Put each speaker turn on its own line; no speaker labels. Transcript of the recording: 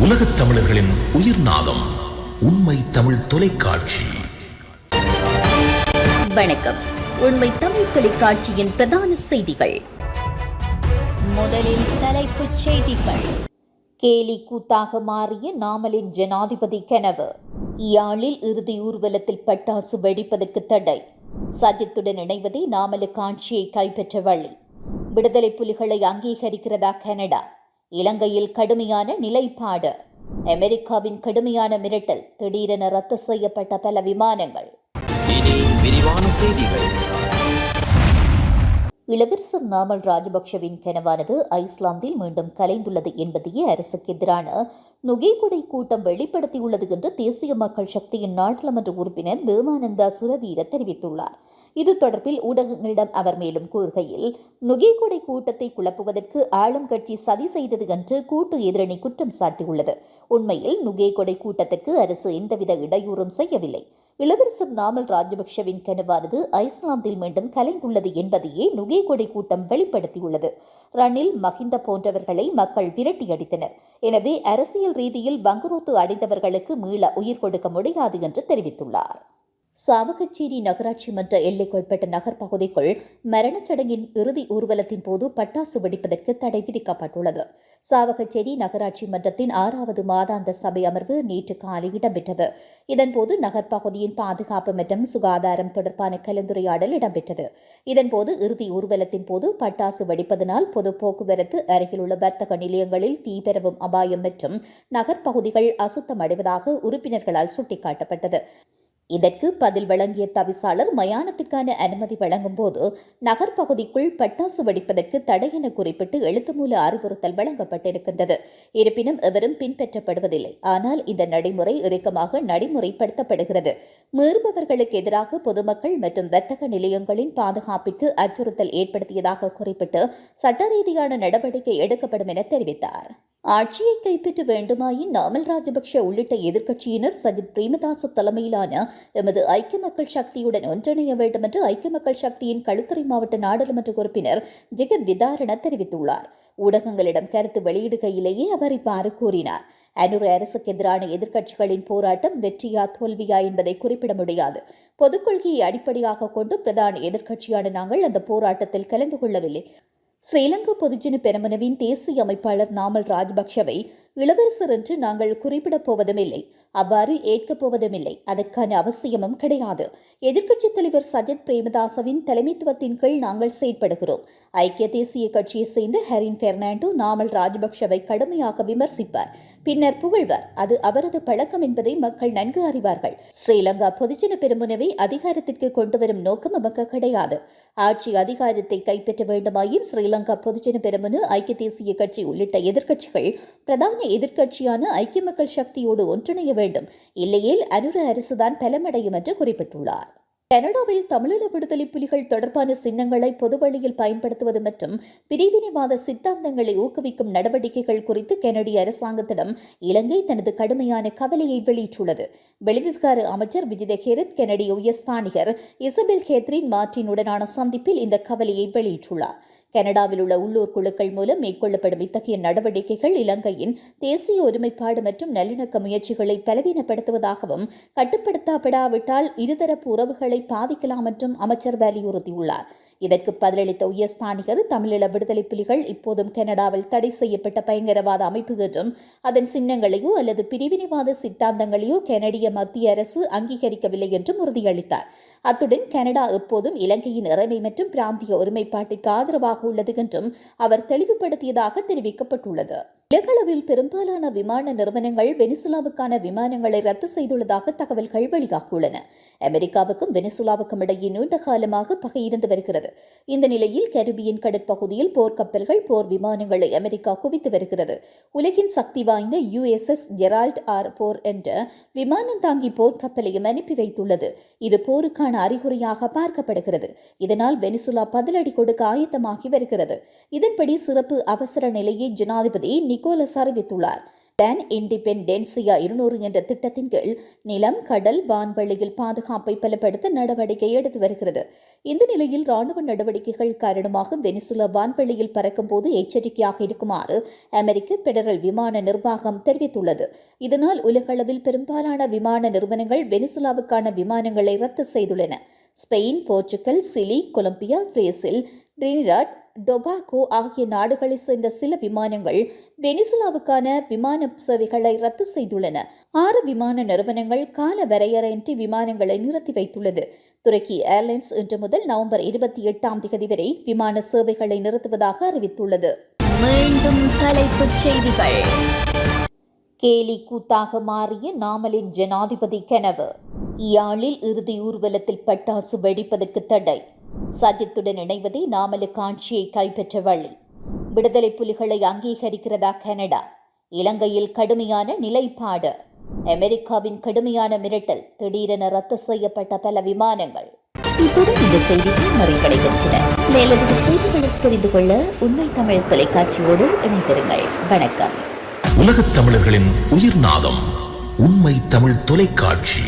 உலகத் தமிழர்களின் உயிர் நாதம் உண்மை தமிழ் தொலைக்காட்சி.
வணக்கம். உண்மை தமிழ் தொலைக்காட்சியின் பிரதான செய்திகள். முதலில் தலைப்புச் செய்திகள். கேலி கூத்தாக மாறிய நாமலின் ஜனாதிபதி கனவு. யாழில் இறுதி ஊர்வலத்தில் பட்டாசு வெடிப்பதற்கு தடை. சஜித்துடன் இணைவதே நாமலுக்கு ஆட்சியை கைப்பற்ற வழி. விடுதலை புலிகளை அங்கீகரிக்கிறதா கனடா? இலங்கையில் கடுமையான நிலைப்பாடு. அமெரிக்காவின் கடுமையான மிரட்டல் திடீரென ரத்து செய்யப்பட்ட பல விமானங்கள். இளவரசர் நாமல் ராஜபக்ஷவின் கனவானது ஐஸ்லாந்தில் மீண்டும் கலைந்துள்ளது என்பதையே அரசுக்கு எதிரான நுகேகுடை கூட்டம் வெளிப்படுத்தியுள்ளது என்று தேசிய மக்கள் சக்தியின் நாடாளுமன்ற உறுப்பினர் தேவானந்தா சுரவீர தெரிவித்துள்ளார். இது தொடர்பில் ஊடகங்களிடம் அவர் மேலும் கூறுகையில் நுகேகொடை கூட்டத்தை குழப்புவதற்கு ஆளும் கட்சி சதி செய்தது என்று கூட்டு எதிரணி குற்றம் சாட்டியுள்ளது. உண்மையில் நுகேகொடை கூட்டத்திற்கு அரசு எந்தவித இடையூறும் செய்யவில்லை. இளவரசர் நாமல் ராஜபக்ஷவின் கனவானது ஐஸ்லாந்தில் மீண்டும் கலைந்துள்ளது என்பதையே நுகேகொடை கூட்டம் வெளிப்படுத்தியுள்ளது. ரணில் மஹிந்த போன்றவர்களை மக்கள் விரட்டியடித்தனர் எனவே அரசியல் ரீதியில் பங்குரோத்து அடைந்தவர்களுக்கு மீள உயிர் கொடுக்க முடியாது என்று தெரிவித்துள்ளார். சாவகச்சேரி நகராட்சி மன்ற எல்லைக்குட்பட்ட நகர் பகுதிக்குள் மரணச் சடங்கின் இறுதி ஊர்வலத்தின் போது பட்டாசு வெடிப்பதற்கு தடை விதிக்கப்பட்டுள்ளது. சாவகச்சேரி நகராட்சி மன்றத்தின் ஆறாவது மாதாந்த சபை அமர்வு நேற்று காலை இடம்பெற்றது. இதன்போது நகர் பகுதியின் பாதுகாப்பு மற்றும் சுகாதாரம் தொடர்பான கலந்துரையாடல் இடம்பெற்றது. இதன்போது இறுதி ஊர்வலத்தின் போது பட்டாசு வெடிப்பதனால் பொது போக்குவரத்து அருகிலுள்ள வர்த்தக நிலையங்களில் தீபெறவும் அபாயம் மற்றும் நகர் பகுதிகள் அசுத்தமடைவதாக உறுப்பினர்களால் சுட்டிக்காட்டப்பட்டது. இதற்கு பதில் வழங்கிய தவிசாளர் மயானத்துக்கான அனுமதி வழங்கும் போது நகர் பகுதிக்குள் பட்டாசு வெடிப்பதற்கு தடை என குறிப்பிட்டு எழுத்துமூல அறிவுறுத்தல் வழங்கப்பட்டிருக்கின்றது. இருப்பினும் எவரும் பின்பற்றப்படுவதில்லை. ஆனால் இந்த நடைமுறை இறுக்கமாக நடைமுறைப்படுத்தப்படுகிறது. மீறுபவர்களுக்கு எதிராக பொதுமக்கள் மற்றும் வர்த்தக நிலையங்களின் பாதுகாப்பிற்கு அச்சுறுத்தல் ஏற்படுத்தியதாக குறிப்பிட்டு சட்ட ரீதியான நடவடிக்கை எடுக்கப்படும் என தெரிவித்தார். ஆட்சியை கைப்பற்ற வேண்டுமாயின் நாமல் ராஜபக்ஷ உள்ளிட்ட எதிர்க்கட்சியினர் சஜித் பிரேமதாச தலைமையிலான எமது ஐக்கிய மக்கள் சக்தியுடன் ஒன்றிணைய வேண்டும் என்று ஐக்கிய மக்கள் சக்தியின் களுத்துறை மாவட்ட நாடாளுமன்ற உறுப்பினர் ஜெகத் விதாரண தெரிவித்துள்ளார். ஊடகங்களிடம் கருத்து வெளியிடுகையிலேயே அவர் இவ்வாறு கூறினார். அனுர அரசுக்கு எதிரான எதிர்க்கட்சிகளின் போராட்டம் வெற்றியா தோல்வியா என்பதை குறிப்பிட முடியாது. பொதுக் கொள்கையை அடிப்படையாக கொண்டு பிரதான எதிர்க்கட்சியான நாங்கள் அந்த போராட்டத்தில் கலந்து கொள்ளவில்லை. ஸ்ரீலங்கா பொதுஜன பெருமனவின் தேசிய அமைப்பாளர் நாமல் ராஜபக்ஷவை இளவரசர் என்று நாங்கள் குறிப்பிடப் போவதுமில்லை. அவ்வாறு ஏற்கப் போவதுமில்லை. அதற்கான அவசியமும் கிடையாது. எதிர்க்கட்சித் தலைவர் சஜித் பிரேமதாசவின் தலைமைத்துவத்தின் கீழ் நாங்கள் செயற்படுகிறோம். ஐக்கிய தேசிய கட்சியைச் சேர்ந்த ஹெரின் பெர்னாண்டோ நாமல் ராஜபக்ஷவை கடுமையாக விமர்சிப்பார். பின்னர் புகழ்வார். அது அவரது பழக்கம் என்பதை மக்கள் நன்கு அறிவார்கள். ஸ்ரீலங்கா பொதுஜன பெருமுனவை அதிகாரத்திற்கு கொண்டு வரும் நோக்கம் நமக்கு கிடையாது. ஆட்சி அதிகாரத்தை கைப்பற்ற வேண்டுமாயின் ஸ்ரீலங்கா பொதுஜன பெருமுனு ஐக்கிய தேசிய கட்சி உள்ளிட்ட எதிர்க்கட்சிகள் பிரதான எதிர்க்கட்சியான ஐக்கிய மக்கள் சக்தியோடு ஒன்றிணைய வேண்டும். இல்லையேல் அனுர அரசுதான் பலமடையும் என்று குறிப்பிட்டுள்ளார். கனடாவில் தமிழீழ விடுதலை புலிகள் தொடர்பான சின்னங்களை பொதுவழியில் பயன்படுத்துவது மற்றும் பிரிவினைவாத சித்தாந்தங்களை ஊக்குவிக்கும் நடவடிக்கைகள் குறித்து கனடிய அரசாங்கத்திடம் இலங்கை தனது கடுமையான கவலையை வெளியிட்டுள்ளது. வெளிவிவகார அமைச்சர் விஜித ஹெரத் கனடிய உயர்ஸ்தானிகர் இசபெல் ஹேத்ரின் மார்டினுடனான சந்திப்பில் இந்த கவலையை வெளியிட்டுள்ளார். கனடாவில் உள்ள உள்ளூர் குழுக்கள் மூலம் மேற்கொள்ளப்படும் இத்தகைய நடவடிக்கைகள் இலங்கையின் தேசிய ஒருமைப்பாடு மற்றும் நல்லிணக்க முயற்சிகளை பலவீனப்படுத்துவதாகவும் கட்டுப்படுத்தப்படாவிட்டால் இருதரப்பு உறவுகளை பாதிக்கலாம் என்றும் அமைச்சர் வலியுறுத்தியுள்ளார். இதற்கு பதிலளித்த உயர்ஸ்தானிகர் தமிழீழ விடுதலை புலிகள் இப்போதும் கனடாவில் தடை செய்யப்பட்ட பயங்கரவாத அமைப்பு என்றும் அதன் சின்னங்களையோ அல்லது பிரிவினைவாத சித்தாந்தங்களையோ கனடிய மத்திய அரசு அங்கீகரிக்கவில்லை என்றும் உறுதியளித்தார். அத்துடன் கனடா எப்போதும் இலங்கையின் இறைமை மற்றும் பிராந்திய ஒருமைப்பாட்டிற்கு ஆதரவாக உள்ளது என்றும் அவர் தெளிவுபடுத்தியதாக தெரிவிக்கப்பட்டுள்ளது. உலகளவில் பெரும்பாலான விமான நிறுவனங்கள் வெனிசுலாவுக்கான விமானங்களை ரத்து செய்துள்ளதாக தகவல்கள் வெளியாகியுள்ளன. அமெரிக்காவுக்கும் வெனிசுலாவுக்கும் இடையே நீண்ட காலமாக பகை இருந்து வருகிறது. இந்த நிலையில் கரிபியன் கடற்பகுதியில் போர்க்கப்பல்கள் போர் விமானங்களை அமெரிக்கா குவித்து வருகிறது. உலகின் சக்தி வாய்ந்த யுஎஸ்எஸ் ஜெரால்ட் ஆர் போர் என்ற விமானம் தாங்கி போர்க்கப்பலையும் அனுப்பி வைத்துள்ளது. இது போருக்கான அறிகுறியாக பார்க்கப்படுகிறது. இதனால் வெனிசுலா பதிலடி கொடுக்க ஆயத்தமாகி வருகிறது. இதன்படி சிறப்பு அவசர நிலையை ஜனாதிபதி நிக்கோலஸ் அறிவித்துள்ளார் டான் இண்டிபெண்டென்சியா இருநூறு என்ற திட்டத்தின் கீழ் நிலம் கடல் வான்வெளியில் பாதுகாப்பை பலப்படுத்த நடவடிக்கை எடுத்து வருகிறது. இந்த நிலையில் ராணுவ நடவடிக்கைகள் காரணமாக வெனிசுலா வான்வெளியில் பறக்கும் போது எச்சரிக்கையாக இருக்குமாறு அமெரிக்க பெடரல் விமான நிர்வாகம் தெரிவித்துள்ளது. இதனால் உலகளவில் பெரும்பாலான விமான நிறுவனங்கள் வெனிசுலாவுக்கான விமானங்களை ரத்து செய்துள்ளன. Spain Portugal Chile Colombia Brazil Trinidad Tobago ஆகிய நாடுகளைச் சேர்ந்த சில விமானங்கள் வெனிசுலாவுக்கான விமான சேவைகளை ரத்து செய்துள்ளன. ஆறு விமான நிறுவனங்கள் கால வரையறையின்றி விமானங்களை நிறுத்தி வைத்துள்ளது. துருக்கி ஏர்லைன்ஸ் இன்று முதல் நவம்பர் இருபத்தி எட்டாம் தேதி வரை விமான சேவைகளை நிறுத்துவதாக அறிவித்துள்ளது. மீண்டும் தலைப்புச் செய்திகள். கேலி கூத்தாக மாறிய நாமலின் ஜனாதிபதி கனவு. யாழில் இறுதி ஊர்வலத்தில் பட்டாசு வெடிப்பதற்கு தடை. சஜித்துடன் இணைவதே நாமலுக்கு ஆட்சியை கைப்பற்ற வழி. விடுதலை புலிகளை அங்கீகரிக்கிறதா கனடா? இலங்கையில் கடுமையான நிலைப்பாடு. அமெரிக்காவின் கடுமையான மிரட்டல் திடீரென ரத்து செய்யப்பட்ட பல விமானங்கள். இத்துடன் இந்த செய்திகள் நிறைவடைகின்றன. மேலதிக செய்திகளை தெரிந்து கொள்ள உண்மை தமிழ் தொலைக்காட்சியோடு இணைந்திருங்கள். வணக்கம்.
உலகத் தமிழர்களின் உயிர்நாதம் உண்மை தமிழ் தொலைக்காட்சி.